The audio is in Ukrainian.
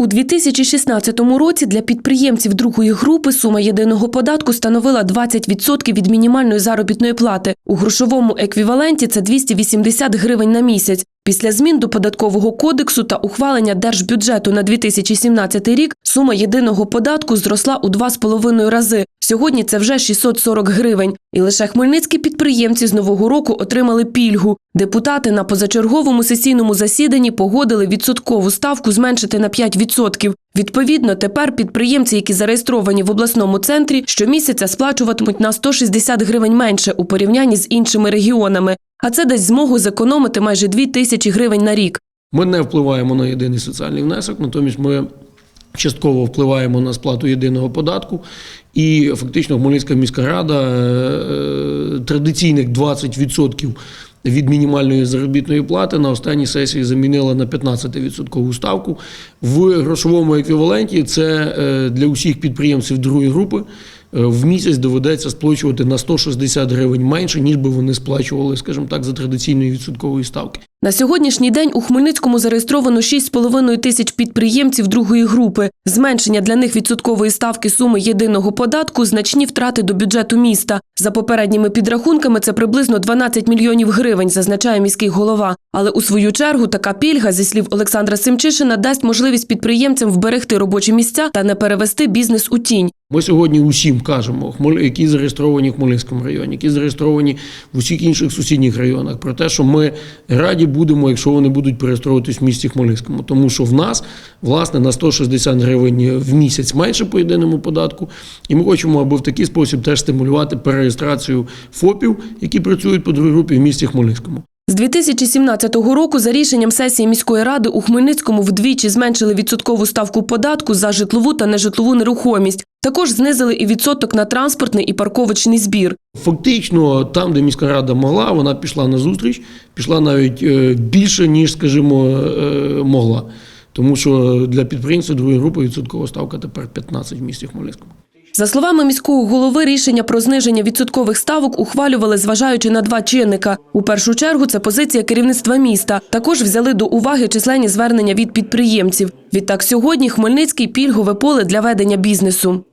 У 2016 році для підприємців другої групи сума єдиного податку становила 20% від мінімальної заробітної плати. У грошовому еквіваленті це 280 гривень на місяць. Після змін до податкового кодексу та ухвалення держбюджету на 2017 рік сума єдиного податку зросла у 2,5 рази. Сьогодні це вже 640 гривень. І лише хмельницькі підприємці з нового року отримали пільгу. Депутати на позачерговому сесійному засіданні погодили відсоткову ставку зменшити на 5%. Відповідно, тепер підприємці, які зареєстровані в обласному центрі, щомісяця сплачуватимуть на 160 гривень менше у порівнянні з іншими регіонами. А це дасть змогу зекономити майже 2 тисячі гривень на рік. Ми не впливаємо на єдиний соціальний внесок, натомість ми частково впливаємо на сплату єдиного податку. І фактично Хмельницька міська рада е, традиційних 20% від мінімальної заробітної плати на останній сесії замінила на 15% ставку. В грошовому еквіваленті це е, для усіх підприємців другої групи е, в місяць доведеться сплачувати на 160 гривень менше, ніж би вони сплачували, скажімо так, за традиційної відсоткової ставки. На сьогоднішній день у Хмельницькому зареєстровано 6,5 тисяч підприємців другої групи. Зменшення для них відсоткової ставки суми єдиного податку значні втрати до бюджету міста. За попередніми підрахунками це приблизно 12 мільйонів гривень, зазначає міський голова. Але у свою чергу така пільга, зі слів Олександра Семчишина, дасть можливість підприємцям вберегти робочі місця та не перевести бізнес у тінь. Ми сьогодні усім кажемо, які зареєстровані в Хмельницькому районі, які зареєстровані в усіх інших сусідніх районах, про те, що ми раді будемо, якщо вони будуть переєстровуватись в місті Хмельницькому. Тому що в нас, власне, на 160 гривень в місяць менше по єдиному податку. І ми хочемо, аби в такий спосіб теж стимулювати перереєстрацію ФОПів, які працюють по другій групі в місті Хмельницькому. З 2017 року за рішенням сесії міської ради у Хмельницькому вдвічі зменшили відсоткову ставку податку за житлову та нежитлову нерухомість. Також знизили і відсоток на транспортний і парковочний збір. Фактично, там, де міська рада могла, вона пішла на зустріч, пішла навіть е, більше, ніж, скажімо, е, могла. Тому що для підприємців другої групи відсоткова ставка тепер 15 в місті Хмельницькому. За словами міського голови, рішення про зниження відсоткових ставок ухвалювали, зважаючи на два чинника. У першу чергу це позиція керівництва міста. Також взяли до уваги численні звернення від підприємців. Відтак сьогодні Хмельницький пільгове поле для ведення бізнесу.